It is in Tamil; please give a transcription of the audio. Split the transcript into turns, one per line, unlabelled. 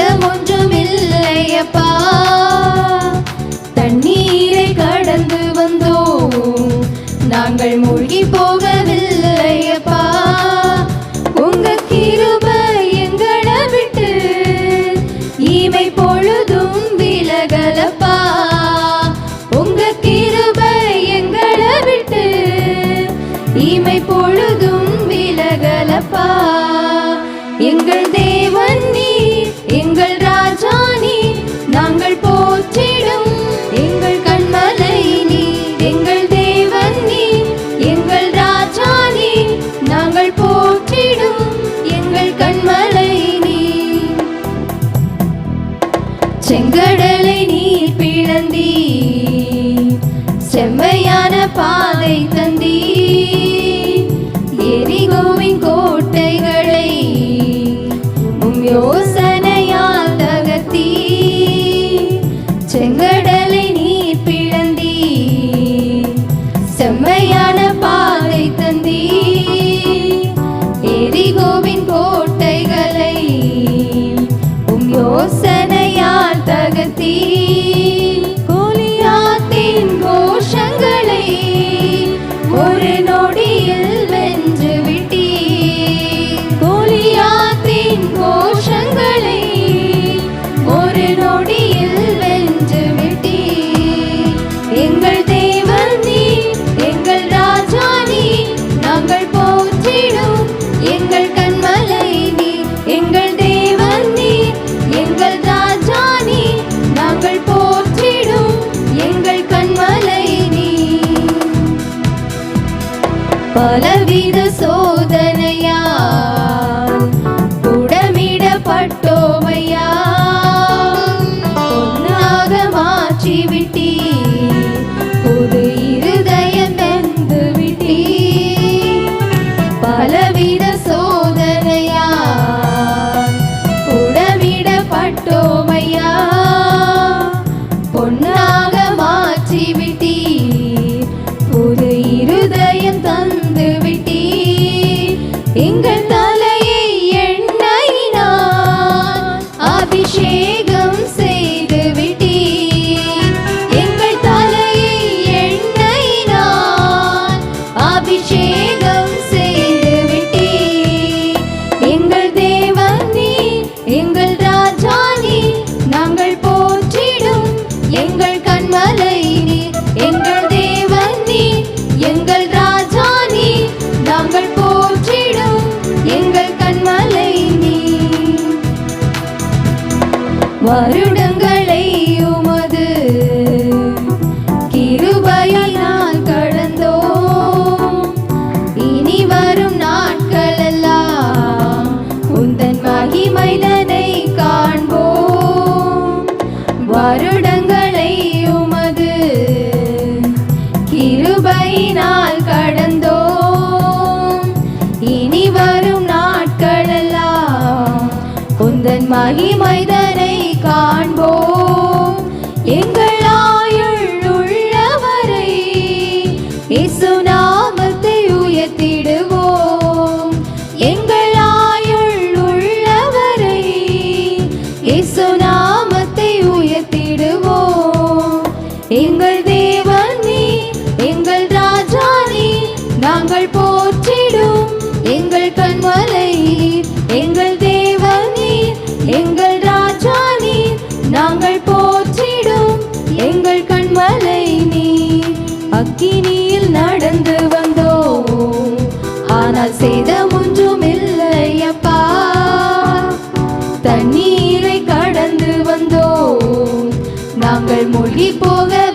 பஞ்சம் ஒன்றும் இல்லையப்பா தண்ணீரை கடந்து வந்தோம். நாங்கள் மூழ்கி போகவில்லையப்பா உங்க கிருப எங்களை விட்டு இமை பொழுதும் விலகலப்பா. உங்க கிருப எங்களை விட்டு இமை பொழுதும் விலகலப்பா. எங்கள் தே நாங்கள் போற்றிடும். எங்கள் கண்மலை நீ எங்கள் தேவன் நீ எங்கள் ராஜா நீ நாங்கள் போற்றிடும். எங்கள் கண்மலை நீ செங்கடலை நீர் பிளந்தீ செம்மையான பாதை தந்தீ எரிகோவின் கோட்டைகளை உம் யோச பலவித വരുട மகிமைதனை காண்போம். எங்கள் ஆயுள் உள்ளவரை இசு நாமத்தை உயர்த்திடுவோம். எங்கள் ஆயுள் உள்ளவரை இசு நாமத்தை உயர்த்திடுவோம். எங்கள் தேவன் நீ எங்கள் ராஜா நீ நாங்கள் போற்றிடும். எங்கள் அக்கினியில் நடந்து வந்தோம். ஆனால் செய்த ஒன்றும் இல்லையப்பா தண்ணீரை கடந்து வந்தோம். நாங்கள் மூழ்கி போக